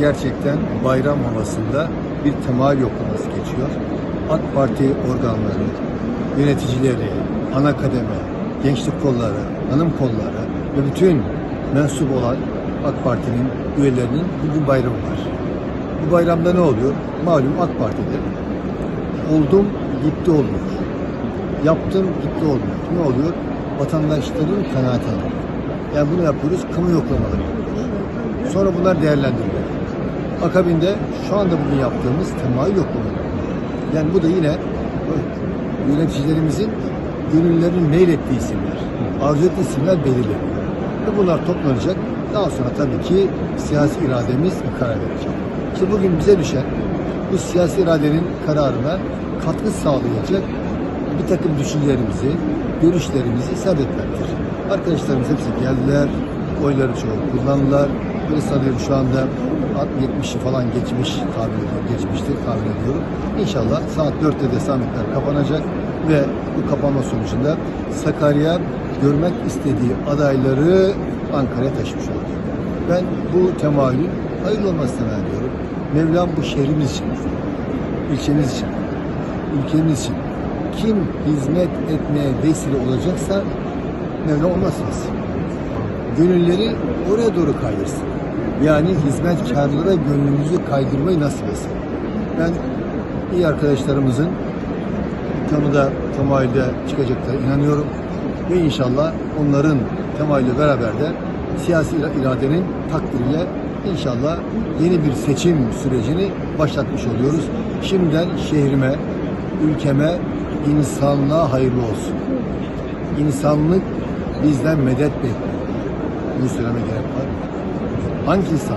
Gerçekten bayram havasında bir temayül yoklaması geçiyor. AK Parti organları, yöneticileri, ana kademe, gençlik kolları, hanım kolları ve bütün mensup olan AK Parti'nin üyelerinin bugün bayramı var. Bu bayramda ne oluyor? Malum AK Parti'de oldum gitti olmuyor. Yaptım gitti olmuyor. Ne oluyor? Vatandaşların kanaat alıyor. Yani bunu yapıyoruz, kamu yoklamaları yapıyoruz. Sonra bunlar değerlendiriliyor. Akabinde şu anda bugün yaptığımız temayül yoklamaları. Yani bu da yine yöneticilerimizin gönüllerinin meylettiği isimler, arzu ettiği isimler belirleniyor. Ve bunlar toplanacak. Daha sonra tabii ki siyasi irademiz bir karar verecek. İşte bugün bize düşen bu siyasi iradenin kararına katkı sağlayacak bir takım düşüncelerimizi, görüşlerimizi isabet etmektir. Arkadaşlarımız hepsi geldiler, oyları çoğu kullandılar. Böyle sanıyorum şu anda 70'i falan geçmiş tahmin ediyorum, geçmiştir tahmin ediyorum. İnşallah saat 4'te de sandıklar kapanacak ve bu kapanma sonucunda Sakarya görmek istediği adayları Ankara'ya taşımış olacak. Ben bu temayülün hayırlı olmasını diyorum. Mevlam bu şehrimiz için, ilçemiz için, ülkemiz için kim hizmet etmeye vesile olacaksa Mevlam o nasip etsin. Gönülleri oraya doğru kaydırsın. Yani hizmetkarlara gönlümüzü kaydırmayı nasip etsin. Ben iyi arkadaşlarımızın tanıda temayülde çıkacaklarına inanıyorum. Ve inşallah onların temayülü beraber de siyasi iradenin takdiriyle inşallah yeni bir seçim sürecini başlatmış oluyoruz. Şimdiden şehrime, ülkeme, insanlığa hayırlı olsun. İnsanlık bizden medet bekliyor. Bunu söyleme gerek var mı? Hangi insan?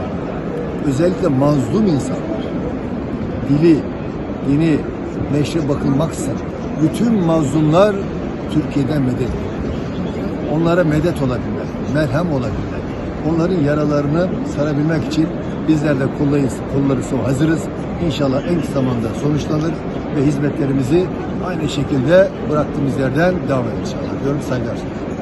Özellikle mazlum insanlar. Dili, dini, neşre bakılmaksızın bütün mazlumlar Türkiye'den medet. Onlara medet olabilmek, merhem olabilmek, onların yaralarını sarabilmek için bizler de kollayız, kolları sıvı hazırız. İnşallah en kısa zamanda sonuçlanır ve hizmetlerimizi aynı şekilde bıraktığımız yerden devam inşallah. Diyorum saygılar.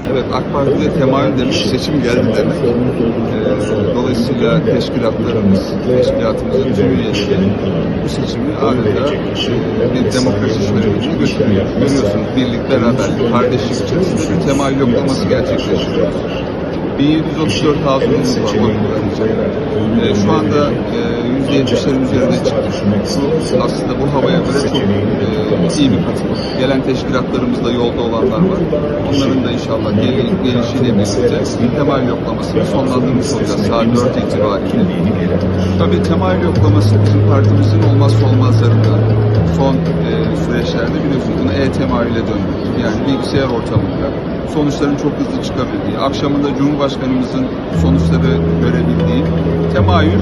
Evet AK Parti'de temayül demek seçim geldi demek. Ee, dolayısıyla teşkilatlarımız, teşkilatımızın tüm üyeleri bu seçimi adeta e, bir demokrasi sürecine götürüyor. Görüyorsunuz birlik, beraberlik, kardeşlik içerisinde bir temayül yoklaması gerçekleştiriyor. 1734 hazırlığımız var kullanacak. Ee, şu anda e, %70'lerin üzerine çıktık. Bu aslında bu havaya göre çok e, iyi bir katılım. Gelen teşkilatlarımızda yolda olanlar var. Onların da inşallah gel gelişiyle birlikte temayül yoklamasını sonlandırmış olacağız saat 4 itibariyle. Tabii temayül yoklaması bizim partimizin olmazsa olmazlarından. Son e, süreçlerde biliyorsunuz bunu e-temayüle döndük. Yani bilgisayar ortamında sonuçların çok hızlı çıkabildiği, akşamında Cumhurbaşkanımızın sonuçları görebildiği temayül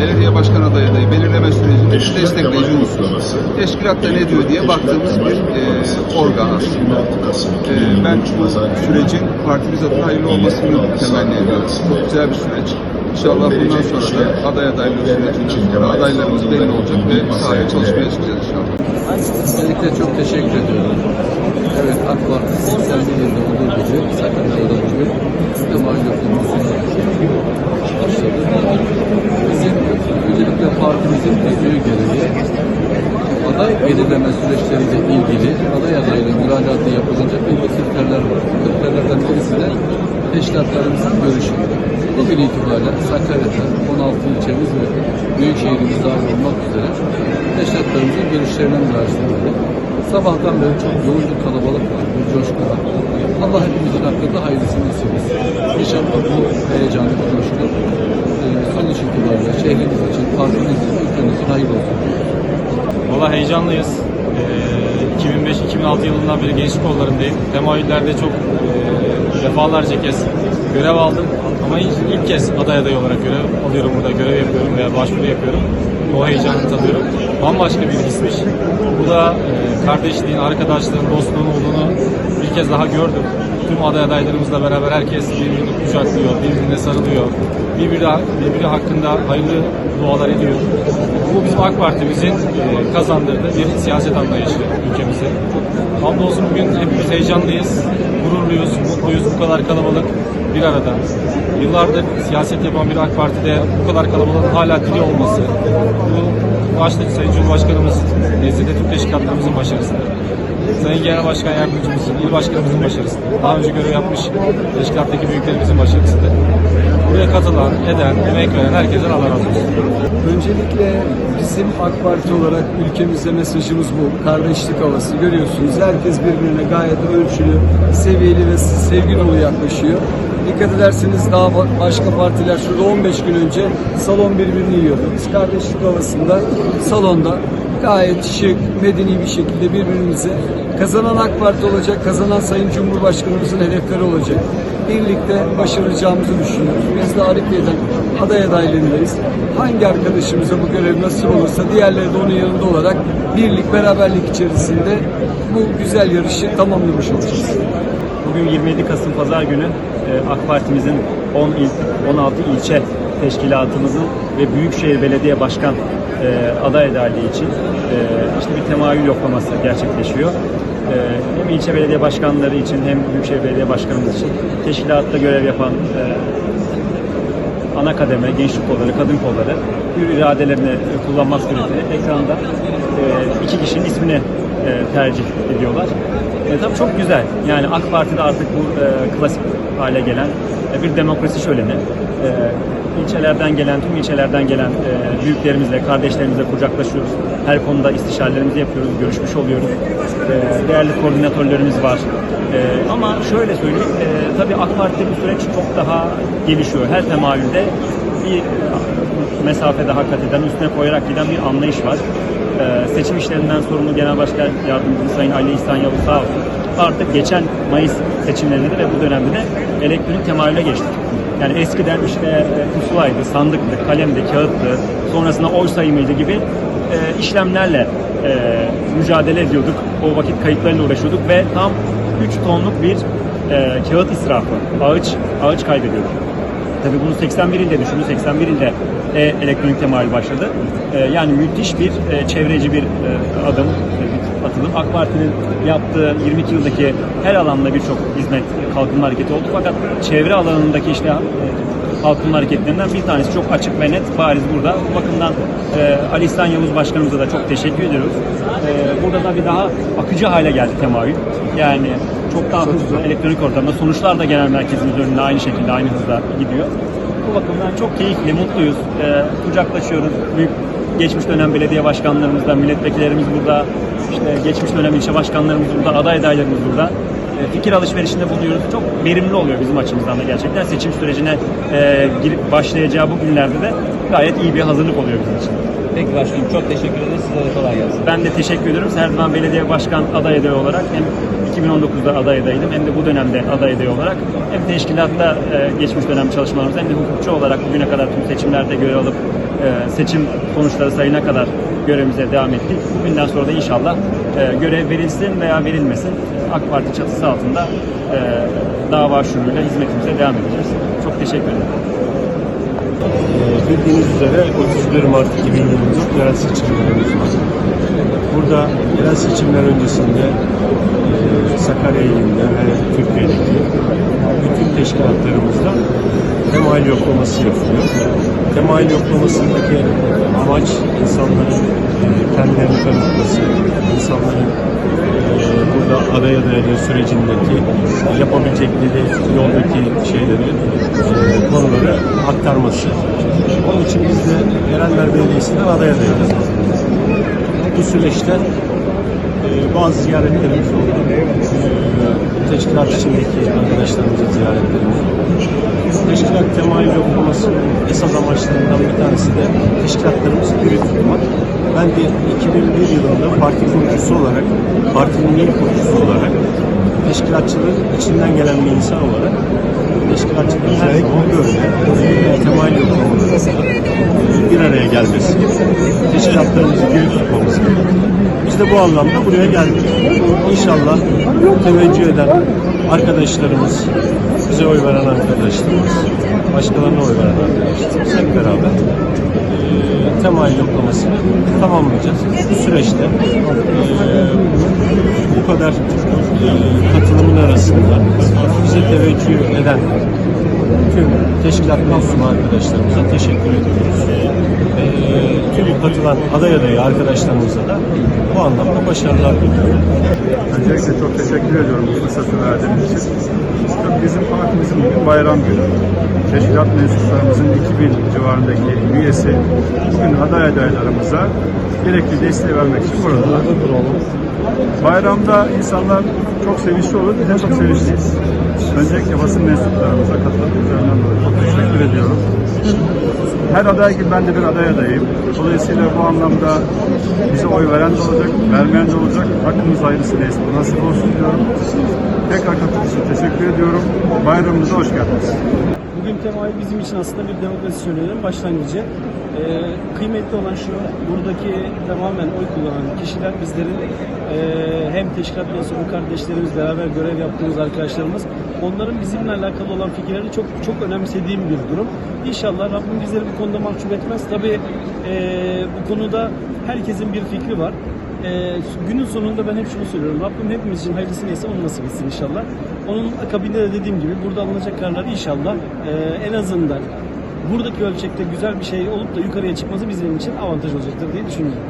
belediye başkan adayı adayı belirleme sürecinde bir destekleyici unsur. Teşkilat da ne diyor diye baktığımız bir e, organ aslında. E, ben bu sürecin partimiz adına hayırlı olmasını temenni ediyorum. Çok güzel bir süreç. İnşallah bundan sonra da aday sonra adaylarımız belli olacak ve sahaya çalışmaya çıkacağız inşallah. Öncelikle çok teşekkür ediyorum. Evet AK Parti 81 yılında olduğu gibi Sakarya'da da bugün temayül yoklamasına başladı. Bizim öncelikle partimizin tezgahı gereği aday belirleme süreçleriyle ilgili aday adayla müracaatı yapılınca belli kriterler var. Bu kriterlerden birisi de teşkilatlarımızın görüşü. Bugün itibariyle Sakarya'da 16 ilçemiz ve büyük şehrimiz dahil olmak üzere teşkilatlarımızın müracaat ettik. Sabahtan beri çok yoğun bir kalabalık var, bir coşku var. Allah hepimizin hakkında hayırlısını nasip. İnşallah bu heyecanlı bu coşku e, sonuç itibariyle şehrimiz için, partimiz için, ülkemiz için hayırlı olsun. Valla heyecanlıyız. Ee, 2005-2006 yılından beri gençlik kollarındayım. Temayüllerde çok e, defalarca kez görev aldım. Ama ilk, kez aday aday olarak görev alıyorum burada. Görev yapıyorum veya başvuru yapıyorum. O heyecanı tadıyorum. Bambaşka bir hismiş. Bu da e, kardeşliğin, arkadaşlığın, dostluğun olduğunu bir kez daha gördüm. Tüm aday adaylarımızla beraber herkes birbirini kucaklıyor, birbirine sarılıyor. Birbiri, birbiri hakkında hayırlı dualar ediyor. Bu bizim AK Parti'mizin e, kazandırdığı bir siyaset anlayışı ülkemize. Hamdolsun bugün hepimiz heyecanlıyız, gururluyuz, mutluyuz. Bu kadar kalabalık bir arada. Yıllardır siyaset yapan bir AK Parti'de bu kadar kalabalığın hala dili olması, bu başta Sayın Cumhurbaşkanımız nezdinde tüm teşkilatlarımızın başarısıdır. Sayın Genel Başkan Yardımcımızın, İl Başkanımızın başarısıdır. Daha önce görev yapmış teşkilattaki büyüklerimizin başarısıdır. Buraya katılan, eden, emek veren herkesten Allah razı olsun. Öncelikle bizim AK Parti olarak ülkemize mesajımız bu. Kardeşlik havası görüyorsunuz. Herkes birbirine gayet ölçülü, seviyeli ve sevgi dolu yaklaşıyor. Dikkat ederseniz daha ba- başka partiler şurada 15 gün önce salon birbirini yiyordu. Biz kardeşlik havasında salonda gayet şık, medeni bir şekilde birbirimize kazanan AK Parti olacak, kazanan Sayın Cumhurbaşkanımızın hedefleri olacak. Birlikte başaracağımızı düşünüyoruz. Biz de Arif Bey'den aday adaylarındayız. Hangi arkadaşımıza bu görev nasip olursa diğerleri de onun yanında olarak birlik, beraberlik içerisinde bu güzel yarışı tamamlamış olacağız. Bugün 27 Kasım Pazar günü e, AK Partimizin 10 il, 16 ilçe teşkilatımızın ve Büyükşehir Belediye Başkan e, aday adaylığı için e, işte bir temayül yoklaması gerçekleşiyor. Hem ilçe belediye başkanları için hem Büyükşehir Belediye Başkanımız için teşkilatta görev yapan ana kademe, gençlik kolları, kadın kolları hür iradelerini kullanmak suretiyle ekranda iki kişinin ismini tercih ediyorlar. E, tabii çok güzel. Yani AK Parti'de artık bu e, klasik hale gelen e, bir demokrasi şöleni. E, ilçelerden gelen, tüm ilçelerden gelen e, büyüklerimizle, kardeşlerimizle kucaklaşıyoruz. Her konuda istişarelerimizi yapıyoruz, görüşmüş oluyoruz. E, değerli koordinatörlerimiz var. E, ama şöyle söyleyeyim, e, tabii AK Parti'de bu süreç çok daha gelişiyor. Her temayülde bir e, mesafede hak eden, üstüne koyarak giden bir anlayış var. E, seçim işlerinden sorumlu Genel Başkan Yardımcısı Sayın Ali İhsan Yavuz sağ olsun. Artık geçen Mayıs seçimlerinde de ve bu dönemde de elektronik temayüle geçtik. Yani eskiden işte e, pusulaydı, sandıktı, kalemdi, kağıttı, sonrasında oy sayımıydı gibi e, işlemlerle e, mücadele ediyorduk. O vakit kayıtlarıyla uğraşıyorduk ve tam 3 tonluk bir e, kağıt israfı, ağaç, ağaç kaybediyorduk. Tabii bunu 81 ilde düşünün. 81 ilde e, elektronik temayül başladı. E, yani müthiş bir e, çevreci bir e, adım, e, atılım. AK Parti'nin yaptığı 22 yıldaki her alanda birçok hizmet kalkınma hareketi oldu. Fakat çevre alanındaki işte e, kalkınma hareketlerinden bir tanesi çok açık ve net bariz burada. Bu bakımdan e, Ali İhsan Yavuz Başkanımıza da çok teşekkür ediyoruz. E, burada da bir daha akıcı hale geldi temayül. Yani çok daha hızlı elektronik ortamda sonuçlar da genel merkezimiz önünde aynı şekilde aynı hızla gidiyor. Bu bakımdan çok keyifli, mutluyuz. Ee, kucaklaşıyoruz. Büyük geçmiş dönem belediye başkanlarımızla, milletvekillerimiz burada, işte geçmiş dönem ilçe başkanlarımız burada, aday adaylarımız burada. Ee, fikir alışverişinde bulunuyoruz. Çok verimli oluyor bizim açımızdan da gerçekten. Seçim sürecine e, girip başlayacağı bu günlerde de gayet iyi bir hazırlık oluyor bizim için. Peki başkanım çok teşekkür ederiz. Size de kolay gelsin. Ben de teşekkür ediyorum. Her zaman belediye başkan aday adayı olarak hem 2019'da aday adayıydım hem de bu dönemde aday adayı olarak hem teşkilatta e, geçmiş dönem çalışmalarımız hem de hukukçu olarak bugüne kadar tüm seçimlerde görev alıp e, seçim sonuçları sayına kadar görevimize devam ettik. Bugünden sonra da inşallah e, görev verilsin veya verilmesin AK Parti çatısı altında e, dava şuuruyla hizmetimize devam edeceğiz. Çok teşekkür ederim. Bildiğiniz üzere 31 Mart 2024 yerel seçimlerimiz var. Burada yerel seçimler öncesinde e, Sakarya ilinde ve Türkiye'deki bütün teşkilatlarımızda temayül yoklaması yapılıyor. Temayül yoklamasındaki amaç insanların e, kendilerini tanıtması, insanların e, burada aday adaylığı sürecindeki yapabilecekleri yoldaki şeyleri, e, konuları aktarması. Onun için biz de Erenler Belediyesi'nden aday adayız. Bu süreçte e, bazı ziyaretlerimiz oldu. E, teşkilat içindeki arkadaşlarımızın ziyaretlerimiz oldu. Teşkilat temayül yoklamasının esas amaçlarından bir tanesi de teşkilatlarımızı diri tutmak. Ben de 2001 yılında parti kurucusu olarak, partinin ilk kurucusu olarak teşkilatçılığın içinden gelen bir insan olarak teşkilatçılığın her zaman böyle e, temayül yoklamalarında e, bir araya gelmesi, teşkilatlarımızı diri tutmamız gerekiyor. Biz de bu anlamda buraya geldik. İnşallah teveccüh eden arkadaşlarımız, bize oy veren arkadaşlarımız, başkalarına oy veren arkadaşlarımız hep beraber temayül yoklamasını tamamlayacağız. Bu süreçte e, bu kadar e, katılımın arasında bize teveccüh eden Tüm teşkilat mensubu arkadaşlarımıza teşekkür ediyoruz. Ee, tüm katılan aday adayı arkadaşlarımıza da bu anlamda başarılar diliyorum. Öncelikle çok teşekkür ediyorum bu fırsatı verdiğiniz için. Tabii bizim partimizin bugün bayram günü. Teşkilat mensuplarımızın 2000 civarındaki üyesi bugün aday adaylarımıza gerekli desteği vermek için burada. Bayramda insanlar çok sevinçli olur, biz de çok sevinçliyiz. Öncelikle basın mensuplarımıza katıldıklarından dolayı çok teşekkür ediyorum. Her aday gibi ben de bir aday adayım. Dolayısıyla bu anlamda bize oy veren de olacak, vermeyen de olacak. Hakkımız hayırlısı neyse bu nasip olsun diyorum. Tekrar katıldığınız için teşekkür ediyorum. Bayramınıza hoş geldiniz. Bugün temayül bizim için aslında bir demokrasi şöleninin başlangıcı. Ee, kıymetli olan şu, buradaki tamamen oy kullanan kişiler bizlerin e, hem teşkilat mensubu kardeşlerimiz, beraber görev yaptığımız arkadaşlarımız, onların bizimle alakalı olan fikirlerini çok çok önemsediğim bir durum. İnşallah Rabbim bizleri bu konuda mahcup etmez. Tabii e, bu konuda herkesin bir fikri var. Ee, günün sonunda ben hep şunu söylüyorum. Rabbim hepimiz için hayırlısı neyse onu nasip etsin inşallah. Onun akabinde de dediğim gibi burada alınacak kararlar inşallah e, en azından buradaki ölçekte güzel bir şey olup da yukarıya çıkması bizim için avantaj olacaktır diye düşünüyorum.